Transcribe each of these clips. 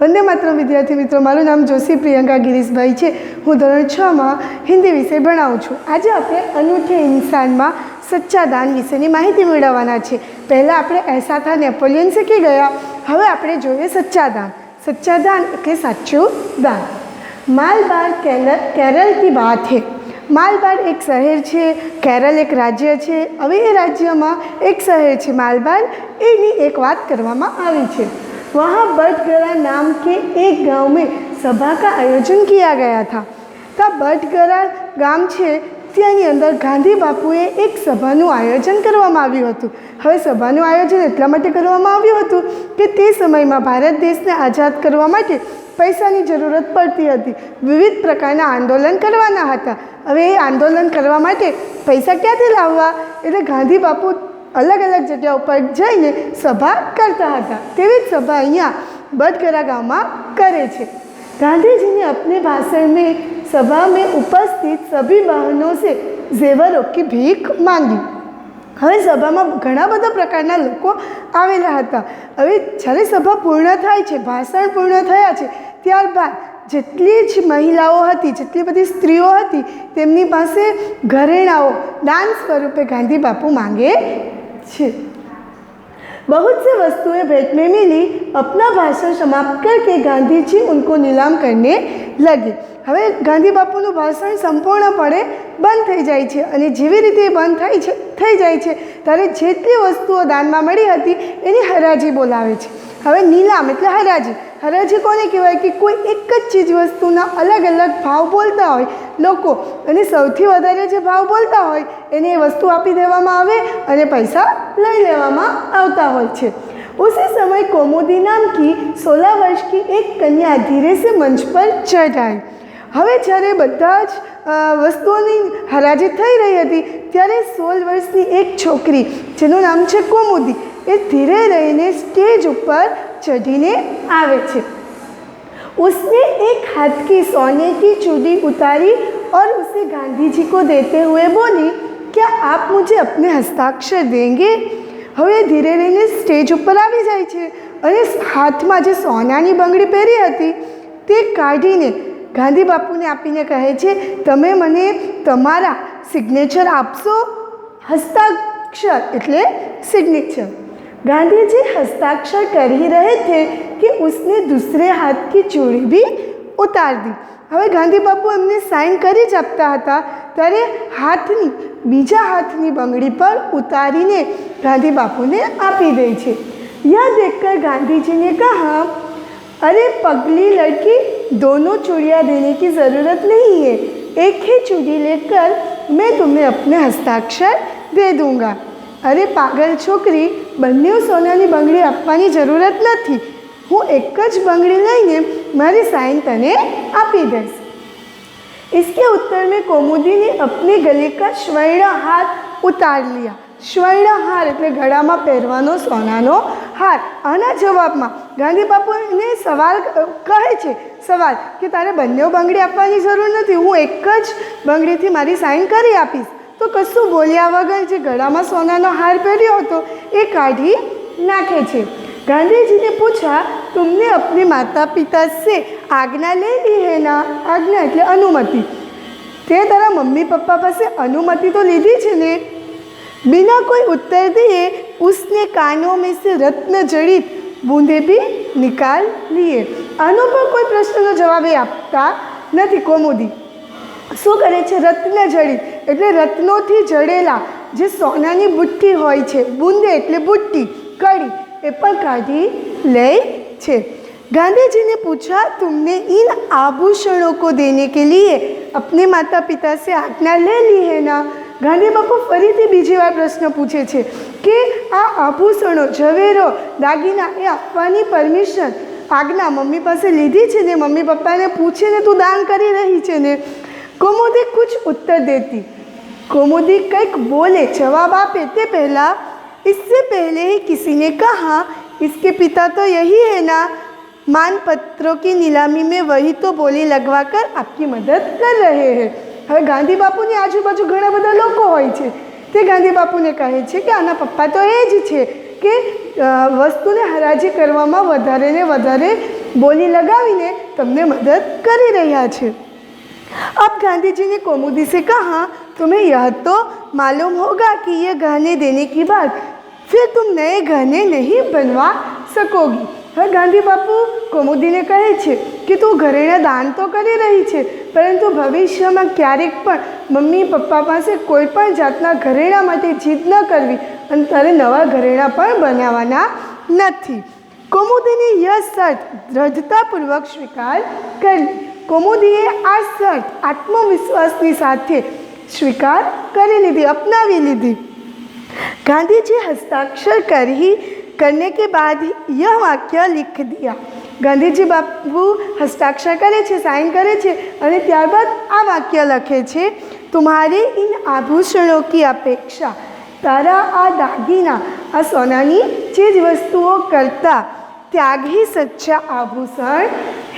વંદે માત્ર વિદ્યાર્થી મિત્રો. મારું નામ જોશી પ્રિયંકા ગિરીશભાઈ છે. હું ધોરણ છમાં હિન્દી વિષય ભણાવું છું. આજે આપણે અનૂઠે ઇન્સાનમાં સચ્ચા દાન વિશેની માહિતી મેળવવાના છે. પહેલાં આપણે એસા થા નેપોલિયન શીખી ગયા. હવે આપણે જોઈએ સચ્ચા દાન. સચ્ચા દાન એટલે સાચું દાન. માલબાર કેરલ કેરળ કી વાત હે. માલબાર એક શહેર છે કેરળ એક રાજ્ય છે. હવે એ રાજ્યમાં એક શહેર છે, માલબાર. એની એક વાત કરવામાં આવી છે. वहाँ बटगरा नाम के एक गांव में सभा का आयोजन किया गया था તા બટગરા ગામ છે ત્યાંની અંદર ગાંધી બાપુએ એક સભાનું આયોજન કરવામાં આવ્યું હતું હવે સભાનું આયોજન એટલા માટે કરવામાં આવ્યું હતું કે તે સમયમાં ભારત દેશને આઝાદ કરવા માટે પૈસાની જરૂરત પડતી હતી વિવિધ પ્રકારના આંદોલન કરવાના હતા હવે એ આંદોલન કરવા માટે પૈસા ક્યાંથી લાવવા એટલે ગાંધી બાપુ અલગ અલગ જગ્યા ઉપર જઈને સભા કરતા હતા તેવી જ સભા અહીંયા બટગરા ગામમાં કરે છે गांधी जी ने अपने भाषण में सभा में उपस्थित सभी बहनों से जेवरों की भीख मांगी હવે સભામાં ઘણા બધા પ્રકારના લોકો આવેલા હતા હવે જ્યારે સભા પૂર્ણ થાય છે ભાષણ પૂર્ણ થયા છે ત્યારબાદ જેટલી જ મહિલાઓ હતી જેટલી બધી સ્ત્રીઓ હતી તેમની પાસે ઘરેણાઓ દાન સ્વરૂપે ગાંધી બાપુ માંગે છે बहुत से वस्तुएं भेंट में मिली अपना भाषण समाप्त करके गांधी जी उनको नीलाम करने लगे હવે ગાંધી બાપુનું ભાષણ સંપૂર્ણપણે બંધ થઈ જાય છે અને જેવી રીતે એ બંધ થાય છે થઈ જાય છે ત્યારે જેટલી વસ્તુઓ દાનમાં મળી હતી એની હરાજી બોલાવે છે હવે નીલામ એટલે હરાજી હરાજી કોને કહેવાય કે કોઈ એક જ ચીજ વસ્તુના અલગ અલગ ભાવ બોલતા હોય લોકો અને સૌથી વધારે જે ભાવ બોલતા હોય એને એ વસ્તુ આપી દેવામાં આવે અને પૈસા લઈ લેવામાં આવતા હોય છે उसी समय कौमुदी नाम की सोलह वर्ष की एक कन्या धीरे से मंच पर चढ़ आई હવે જ્યારે બધા જ અ, વસ્તુઓની હરાજી થઈ રહી હતી ત્યારે સોળ વર્ષની એક છોકરી જેનું નામ છે કૌમુદી એ ધીરે રહીને સ્ટેજ ઉપર ચઢીને આવે છે उसने एक हाथ की सोने की चूड़ी उतारी और उसे गांधी जी को देते हुए बोली क्या आप मुझे अपने हस्ताक्षर देंगे હવે એ ધીરે રહીને સ્ટેજ ઉપર આવી જાય છે અને હાથમાં જે સોનાની બંગડી પહેરી હતી તે કાઢીને ગાંધી બાપુને આપીને કહે છે તમે મને તમારા સિગ્નેચર આપશો હસ્તાક્ષર એટલે સિગ્નેચર गांधी जी हस्ताक्षर कर ही रहे थे कि उसने दूसरे हाथ की चूड़ी भी उतार दी હવે ગાંધી બાપુ એમને સાઇન કરી જ આપતા હતા ત્યારે હાથની બીજા હાથની બંગડી પર ઉતારીને ગાંધી બાપુને આપી દે છે यह देखकर गांधी जी ने कहा अरे पगली लड़की दोनों चूड़ियाँ देने की ज़रूरत नहीं है एक ही चूड़ी लेकर मैं तुम्हें अपने हस्ताक्षर दे दूंगा અરે પાગલ છોકરી બંને સોનાની બંગડી આપવાની જરૂરત નથી હું એક જ બંગડી લઈને મારી સાઈન તને આપી દઈશ इसके उत्तर में कौमुदी ने अपने गले का स्वर्ण हार उतार लिया સ્વર્ણ હાર એટલે ગળામાં પહેરવાનો સોનાનો હાર આના જવાબમાં ગાંધી બાપુને સવાલ કહે છે સવાલ કે તારે બંને બંગડી આપવાની જરૂર નથી હું એક જ બંગડીથી મારી સાઈન કરી આપીશ તો કશું બોલ્યા વગર જે ગળામાં સોનાનો હાર પહેર્યો હતો, એ કાઢી નાખે છે. ગાંધીજીને પૂછા તમને અપને માતા પિતા સે આજ્ઞા લઈ લી હે ના? આજ્ઞા એટલે અનુમતિ. તે તારા મમ્મી પપ્પા પાસે અનુમતિ તો લીધી છે ને? બિના કોઈ ઉત્તર દિએ, ઉસને કાનો મેસે રત્ન જડિત બૂંદે બી નિકાલ લીએ. આનો પણ કોઈ પ્રશ્નનો જવાબ એ આપતા નથી, કોમોદી. શું કરે છે રત્ન જડિત? એટલે રત્નોથી જડેલા જે સોનાની બુટ્ટી હોય છે બુંદે એટલે બુટ્ટી કડી એ પણ કાઢી લે છે गांधी जी ने पूछा तुमने इन आभूषणों को देने के लिए अपने माता पिता से आज्ञा ले ली है ना ગાંધી બાપુ ફરીથી બીજી વાર પ્રશ્ન પૂછે છે કે આ આભૂષણો ઝવેરો દાગીના એ આપવાની પરમિશન આજ્ઞા મમ્મી પાસે લીધી છે ને મમ્મી પપ્પાને પૂછીને તું દાન કરી રહી છે ને કૌમુદી કુછ ઉત્તર દેતી कौमुदी કંઈક બોલે જવાબ આપે તે પહેલાં इससे पहले ही किसी ने कहा इसके पिता तो यही है ना मान पत्रों की नीलामी में वही तो बोली लगवा कर आपकी मदद कर रहे हैं હવે ગાંધી બાપુની આજુબાજુ ઘણા બધા લોકો હોય છે તે ગાંધી બાપુને કહે છે કે આના પપ્પા તો એ જ છે કે અ, વસ્તુને હરાજી કરવામાં વધારે ને વધારે બોલી લગાવીને તમને મદદ કરી રહ્યા છે अब गांधी जी ने कोमुदी से कहा तुम्हें यह तो मालूम होगा कि ये गहने देने के बाद फिर तुम नए गहने नहीं बनवा सकोगी હવે ગાંધી બાપુ કોમુદીને કહે છે કે તું ઘરેણાં દાન તો કરી રહી છે પરંતુ ભવિષ્યમાં ક્યારેક પણ મમ્મી પપ્પા પાસે કોઈ પણ જાતના ઘરેણાં માટે જીદ ન કરવી અને તારે નવા ઘરેણાં પણ બનાવવાના નથી કૌમુદીની યહ શર્ત દ્રઢતાપૂર્વક સ્વીકાર કરી કૌમુદીએ આ શર્ત આત્મવિશ્વાસની સાથે સ્વીકાર કરી લીધી અપનાવી લીધી गांधी जी हस्ताक्षर कर ही करने के बाद यह वाक्य लिख दिया ગાંધીજી બાપુ હસ્તાક્ષર કરે છે સાઇન કરે છે અને ત્યારબાદ આ વાક્ય લખે છે તુમ્હારે ઇન આભૂષણો કી અપેક્ષા તારા આ દાગીના આ સોનાની ચીજ વસ્તુઓ કરતાં ત્યાગી સચ્ચા આભૂષણ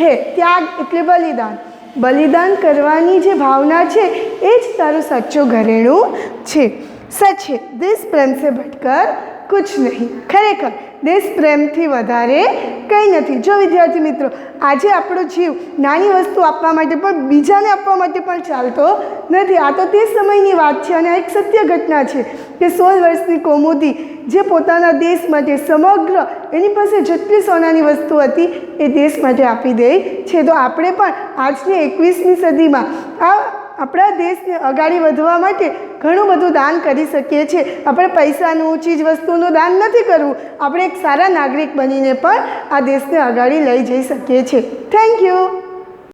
હે. ત્યાગ એટલે બલિદાન. બલિદાન કરવાની જે ભાવના છે, એ જ તારું સાચું ઘરેણું છે. સચ દેશ પ્રેમ સે ભટકર કુછ નહીં. ખરેખર, દેશ પ્રેમથી વધારે કંઈ નથી. જો વિદ્યાર્થી મિત્રો, આજે આપણો જીવ નાની વસ્તુ આપવા માટે પણ, બીજાને આપવા માટે પણ ચાલતો નથી. આ તો તે સમયની વાત છે અને એક સત્ય ઘટના છે કે સોળ વર્ષની કોમુદી જે પોતાના દેશ માટે સમગ્ર, એની પાસે જેટલી સોનાની વસ્તુ હતી, એ દેશ માટે આપી દે. છે તો આપણે પણ આજની એકવીસમી સદીમાં આ આપણા દેશને આગળ વધવા માટે ઘણું બધું દાન કરી શકીએ છીએ. આપણે પૈસાનું ચીજ વસ્તુનું દાન નથી કરવું. આપણે એક સારા નાગરિક બનીને પણ આ દેશને અગાડી લઈ જઈ શકીએ છીએ. Thank you